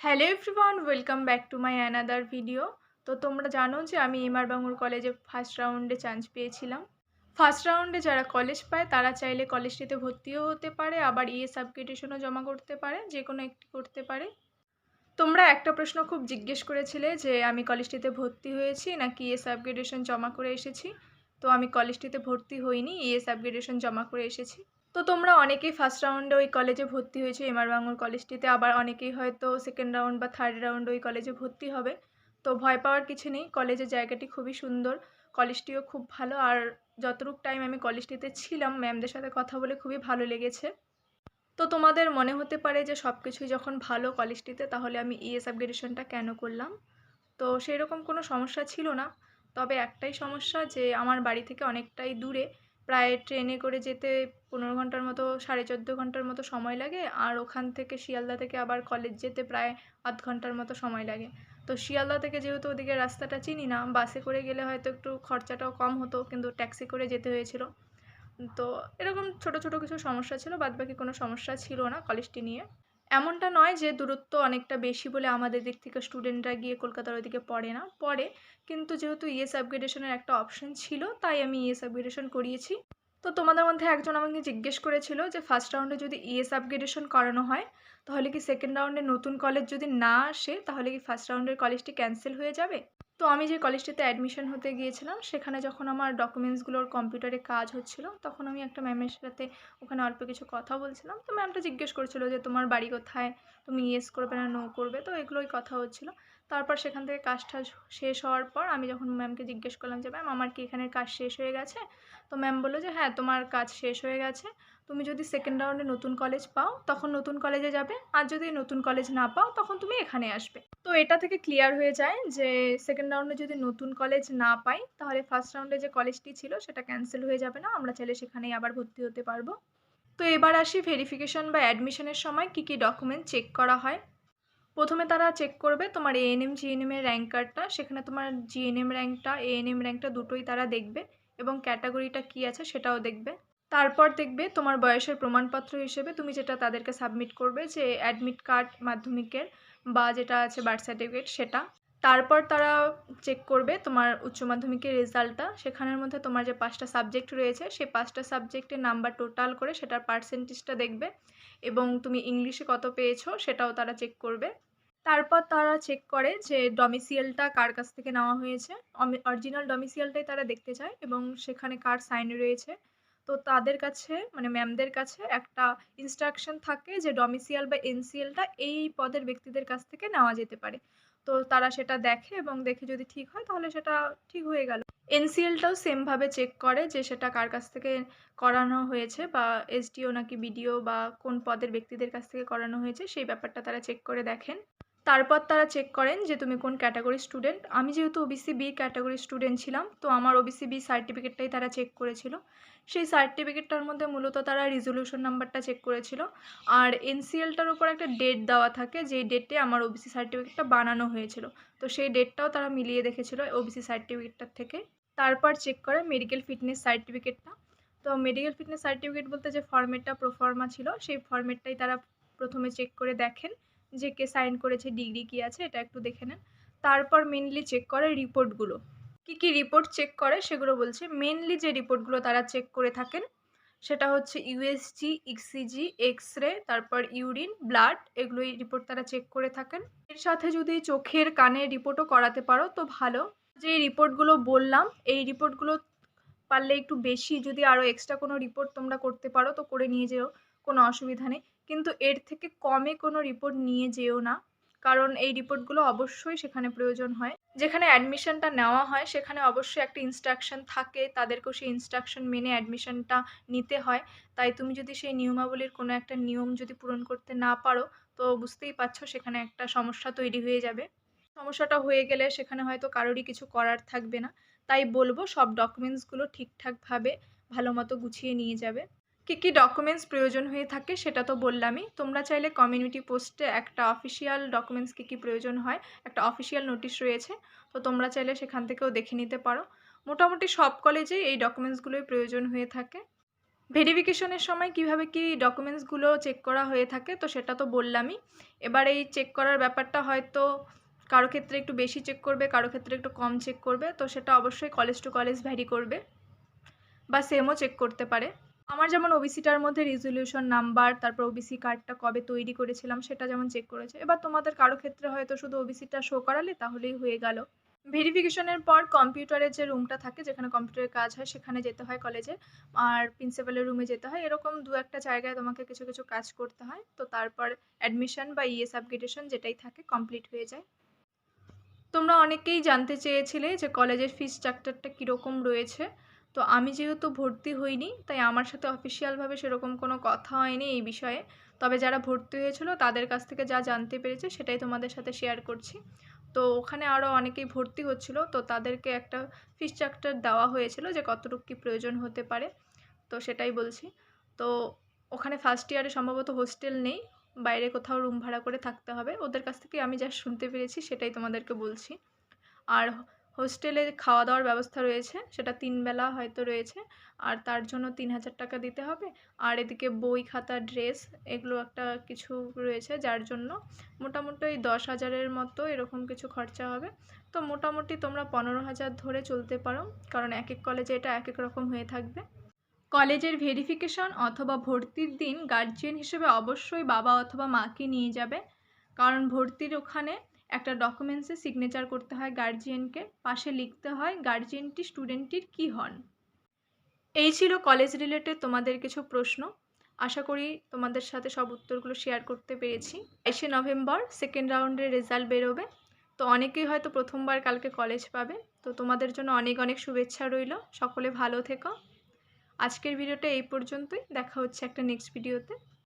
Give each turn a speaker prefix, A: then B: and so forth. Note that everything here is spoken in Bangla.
A: Hello everyone welcome back to my another video তো তোমরা জানো যে আমি এমআর বাঙুর কলেজে ফার্স্ট রাউন্ডে চান্স পেয়েছিলাম। ফার্স্ট রাউন্ডে যারা কলেজ পায়, তারা চাইলে কলেজটিতে ভর্তিও হতে পারে, আবার ইএস অ্যাপ্লিকেশনও জমা করতে পারে, যে কোনো একটি করতে পারে। তোমরা একটা প্রশ্ন খুব জিজ্ঞেস করেছিলে যে আমি কলেজটিতে ভর্তি হয়েছি নাকি ইএস অ্যাপ্লিকেশন জমা করে এসেছি? তো আমি কলেজটিতে ভর্তি হইনি ইএস অ্যাপ্লিকেশন জমা করে এসেছি। তো তোমরা অনেকেই ফার্স্ট রাউন্ডে ওই কলেজে ভর্তি হয়েছে এমআর বাঙুর কলেজটিতে আবার অনেকেই হয়তো সেকেন্ড রাউন্ড বা থার্ড রাউন্ডে ওই কলেজে ভর্তি হবে। তো ভয় পাওয়ার কিছু নেই কলেজের জায়গাটি খুবই সুন্দর কলেজটিও খুব ভালো, আর যতটুক টাইম আমি কলেজটিতে ছিলাম ম্যামদের সাথে কথা বলে খুবই ভালো লেগেছে। তো তোমাদের মনে হতে পারে যে সব কিছুই যখন ভালো কলেজটিতে তাহলে আমি ইএস আপগ্রেডেশনটা কেন করলাম? তো সেই রকম কোনো সমস্যা ছিল না, তবে একটাই সমস্যা যে আমার বাড়ি থেকে অনেকটাই দূরে প্রায় ট্রেনে করে যেতে পনেরো ঘণ্টার মতো, সাড়ে চোদ্দ ঘণ্টার মতো সময় লাগে। আর ওখান থেকে শিয়ালদা থেকে আবার কলেজ যেতে প্রায় আধ ঘণ্টার মতো সময় লাগে। তো শিয়ালদা থেকে যেহেতু ওদিকে রাস্তাটা চিনি না বাসে করে গেলে হয়তো একটু খরচাটাও কম হতো, কিন্তু ট্যাক্সি করে যেতে হয়েছিল। তো এরকম ছোট ছোট কিছু সমস্যা ছিল, বাদবাকি কোনো সমস্যা ছিল না কলেজটি নিয়ে। এমনটা নয় যে দূরত্ব অনেকটা বেশি বলে আমাদের দিক থেকে স্টুডেন্টরা গিয়ে কলকাতার ওদিকে পড়ে না, পড়ে। কিন্তু যেহেতু ইএস আপগ্রেডেশনের একটা অপশন ছিল, তাই আমি ইএস আপগ্রেডেশন করিয়েছি। তো তোমাদের মধ্যে একজন আমাকে জিজ্ঞেস করেছিল যে ফার্স্ট রাউন্ডে যদি ইএস আপগ্রেডেশন করানো হয়, তাহলে কি সেকেন্ড রাউন্ডে নতুন কলেজ যদি না আসে, তাহলে কি ফার্স্ট রাউন্ডের কলেজটি ক্যান্সেল হয়ে যাবে? তো আমি যে কলেজটিতে অ্যাডমিশন হতে গিয়েছিলাম, সেখানে যখন আমার ডকুমেন্টসগুলোর কম্পিউটারে কাজ হচ্ছিল, তখন আমি একটা ম্যামের সাথে ওখানে অল্প কিছু কথা বলছিলাম। তো ম্যামটা জিজ্ঞেস করছিল যে, তোমার বাড়ি কোথায়? তুমি ইয়েস করবে না নো করবে? তো এগুলোই কথা হচ্ছিল। তারপর সেখান থেকে কাজটা শেষ হওয়ার পর আমি যখন ম্যামকে জিজ্ঞেস করলাম যে ম্যাম আমার কি এখানের কাজ শেষ হয়ে গেছে? তো ম্যাম বলল যে হ্যাঁ তোমার কাজ শেষ হয়ে গেছে। তুমি যদি সেকেন্ড রাউন্ডে নতুন কলেজ পাও, তখন নতুন কলেজে যাবে। আর যদি নতুন কলেজ না পাও, তখন তুমি এখানে আসবে। তো এটা থেকে ক্লিয়ার হয়ে যায় যে সেকেন্ড রাউন্ডে যদি নতুন কলেজ না পাই, তাহলে ফার্স্ট রাউন্ডে যে কলেজটি ছিল সেটা ক্যান্সেল হয়ে যাবে না। আমরা চাইলে সেখানেই আবার ভর্তি হতে পারব। তো এবার আসি ভেরিফিকেশন বা অ্যাডমিশনের সময় কী কী ডকুমেন্ট চেক করা হয়। প্রথমে তারা চেক করবে তোমার এএনএম জিএনএম এর র্যাঙ্ক কার্ডটা সেখানে তোমার জিএনএম র্যাঙ্কটা এএনএম র্যাঙ্কটা দুটোই তারা দেখবে এবং ক্যাটাগরিটা কী আছে সেটাও দেখবে। তারপর দেখবে তোমার বয়সের প্রমাণপত্র হিসেবে তুমি যেটা তাদেরকে সাবমিট করবে যে অ্যাডমিট কার্ড মাধ্যমিকের বা যেটা আছে বার্থ সার্টিফিকেট সেটা। তারপর তারা চেক করবে তোমার উচ্চ মাধ্যমিকের রেজাল্টটা সেখানের মধ্যে তোমার যে পাঁচটা সাবজেক্ট রয়েছে সেই পাঁচটা সাবজেক্টের নাম্বার টোটাল করে সেটার পার্সেন্টেজটা দেখবে এবং তুমি ইংলিশে কত পেয়েছ সেটাও তারা চেক করবে। তারপর তারা চেক করে যে ডমিসিয়ালটা কার কাছ থেকে নেওয়া হয়েছে। অরিজিনাল ডমিসিয়ালটাই তারা দেখতে চায় এবং সেখানে কার সাইন রয়েছে। তো তাদের কাছে মানে ম্যামদের কাছে একটা ইনস্ট্রাকশন থাকে যে ডমিসিয়াল বা এনসিএলটা এই পদের ব্যক্তিদের কাছ থেকে নেওয়া যেতে পারে। তো তারা সেটা দেখে এবং দেখে যদি ঠিক হয় তাহলে সেটা ঠিক হয়ে গেল। এনসিএলটাও সেমভাবে চেক করে যে সেটা কার কাছ থেকে করানো হয়েছে বা এসডিও নাকি বিডিও বা কোন পদের ব্যক্তিদের কাছ থেকে করানো হয়েছে, সেই ব্যাপারটা তারা চেক করে দেখেন। তারপর তারা চেক করেন যে তুমি কোন ক্যাটাগরি স্টুডেন্ট আমি যেহেতু ওবিসি বি ক্যাটাগরি স্টুডেন্ট ছিলাম, তো আমার ওবিসি বি সার্টিফিকেটটাই তারা চেক করেছিল। সেই সার্টিফিকেটটার মধ্যে মূলত তারা রিজলিউশন নাম্বারটা চেক করেছিল। আর এনসিএলটার উপর একটা ডেট দেওয়া থাকে, যেই ডেটে আমার ওবিসি সার্টিফিকেটটা বানানো হয়েছিল। তো সেই ডেটটাও তারা মিলিয়ে দেখেছিল ওবিসি সার্টিফিকেটটার থেকে। তারপর চেক করে মেডিকেল ফিটনেস সার্টিফিকেটটা তো মেডিকেল ফিটনেস সার্টিফিকেট বলতে যে ফর্মেটটা প্রোফর্মা ছিল, সেই ফর্মেটটাই তারা প্রথমে চেক করে দেখেন। যে কে সাইন করেছে, ডিগ্রি কী আছে এটা একটু দেখে নেন। তারপর মেনলি চেক করে রিপোর্টগুলো কী কী রিপোর্ট চেক করে সেগুলো বলছে মেনলি যে রিপোর্টগুলো তারা চেক করে থাকেন, সেটা হচ্ছে ইউএসজি ইক্সিজি এক্স রে তারপর ইউরিন ব্লাড এগুলোই রিপোর্ট তারা চেক করে থাকেন। এর সাথে যদি চোখের কানের রিপোর্টও করাতে পারো তো ভালো। যে রিপোর্টগুলো বললাম, এই রিপোর্টগুলো পারলে একটু বেশি যদি আরও এক্সট্রা কোনো রিপোর্ট তোমরা করতে পারো তো করে নিয়ে যেও, কোনো অসুবিধা নেই। কিন্তু এর থেকে কমে কোনো রিপোর্ট নিয়ে যেও না। কারণ এই রিপোর্টগুলো অবশ্যই সেখানে প্রয়োজন হয়। যেখানে অ্যাডমিশনটা নেওয়া হয়, সেখানে অবশ্যই একটা ইনস্ট্রাকশন থাকে। তাদেরকেও সেই ইনস্ট্রাকশন মেনে অ্যাডমিশনটা নিতে হয়। তাই তুমি যদি সেই নিয়মাবলীর কোনো একটা নিয়ম যদি পূরণ করতে না পারো, তো বুঝতেই পারছ সেখানে একটা সমস্যা তৈরি হয়ে যাবে। সমস্যাটা হয়ে গেলে সেখানে হয়তো কারোরই কিছু করার থাকবে না। তাই বলব সব ডকুমেন্টসগুলো ঠিকঠাকভাবে ভালো মতো গুছিয়ে নিয়ে যাবে। কী কী ডকুমেন্টস প্রয়োজন হয়ে থাকে সেটা তো বললামই। তোমরা চাইলে কমিউনিটি পোস্টে একটা অফিসিয়াল ডকুমেন্টস কী কী প্রয়োজন হয়, একটা অফিসিয়াল নোটিশ রয়েছে, তো তোমরা চাইলে সেখান থেকেও দেখে নিতে পারো। মোটামুটি সব কলেজেই এই ডকুমেন্টসগুলোই প্রয়োজন হয়ে থাকে। ভেরিফিকেশনের সময় কীভাবে কি ডকুমেন্টসগুলো চেক করা হয়ে থাকে, তো সেটা তো বললামই। এবার এই চেক করার ব্যাপারটা হয়তো কারও ক্ষেত্রে একটু বেশি চেক করবে, কারও ক্ষেত্রে একটু কম চেক করবে, তো সেটা অবশ্যই কলেজ টু কলেজ ভ্যারি করবে। বা সেমও চেক করতে পারে। আমার যেমন ওবিসিটার মধ্যে রিজলিউশন নাম্বার তারপর ওবিসি কার্ডটা কবে তৈরি করেছিলাম সেটা যেমন চেক করেছে। এবার তোমাদের কারও ক্ষেত্রে হয়তো শুধু ওবিসিটা শো করালে তাহলেই হয়ে গেল। ভেরিফিকেশনের পর কম্পিউটারের যে রুমটা থাকে, যেখানে কম্পিউটারের কাজ হয়, সেখানে যেতে হয় কলেজে আর প্রিন্সিপালের রুমে যেতে হয়। এরকম দু একটা জায়গায় তোমাকে কিছু কিছু কাজ করতে হয়। তো তারপর অ্যাডমিশন বা ইএস আপগ্রেডেশন যেটাই থাকে কমপ্লিট হয়ে যায়। তোমরা অনেকেই জানতে চেয়েছিলে যে কলেজের ফিস স্ট্রাকচারটা কীরকম রয়েছে। তো আমি যেহেতু ভর্তি হইনি, তাই আমার সাথে অফিসিয়ালভাবে সেরকম কোনো কথা হয়নি এই বিষয়ে। তবে যারা ভর্তি হয়েছিল, তাদের কাছ থেকে যা জানতে পেরেছে, সেটাই তোমাদের সাথে শেয়ার করছি। তো ওখানে আরও অনেকেই ভর্তি হচ্ছিল, তো তাদেরকে একটা ফিস স্ট্রাকচার দেওয়া হয়েছিল যে কতটুকু কী প্রয়োজন হতে পারে, তো সেটাই বলছি। তো ওখানে ফার্স্ট ইয়ারে সম্ভবত হোস্টেল নেই, বাইরে কোথাও রুম ভাড়া করে থাকতে হবে। ওদের কাছ থেকে আমি যা শুনতে পেরেছি, সেটাই তোমাদেরকে বলছি। আর হোস্টেলে খাওয়া দাওয়ার ব্যবস্থা রয়েছে, সেটা তিন বেলা হয়তো রয়েছে, আর তার জন্য তিন হাজার টাকা দিতে হবে। আর এদিকে বই খাতা, ড্রেস, এগুলো একটা কিছু রয়েছে, যার জন্য মোটামুটি ওই দশ হাজারের মতো এরকম কিছু খরচা হবে। তো মোটামুটি তোমরা পনেরো হাজার ধরে চলতে পারো, কারণ এক এক কলেজে এটা এক এক রকম হয়ে থাকবে। কলেজের ভেরিফিকেশন অথবা ভর্তির দিন গার্জিয়ান হিসেবে অবশ্যই বাবা অথবা মাকে নিয়ে যাবে, কারণ ভর্তির ওখানে একটা ডকুমেন্টসে সিগনেচার করতে হয় গার্জিয়ানকে পাশে লিখতে হয় গার্জিয়ানটি স্টুডেন্টটির কী হন। এই ছিল কলেজ রিলেটেড তোমাদের কিছু প্রশ্ন। আশা করি তোমাদের সাথে সব উত্তরগুলো শেয়ার করতে পেরেছি। বাইশে নভেম্বর সেকেন্ড রাউন্ডের রেজাল্ট বেরোবে। তো অনেকেই হয়তো প্রথমবার কালকে কলেজ পাবে। তো তোমাদের জন্য অনেক অনেক শুভেচ্ছা রইল। সকলে ভালো থেকো। আজকের ভিডিওটা এই পর্যন্তই। দেখা হচ্ছে একটা নেক্সট ভিডিওতে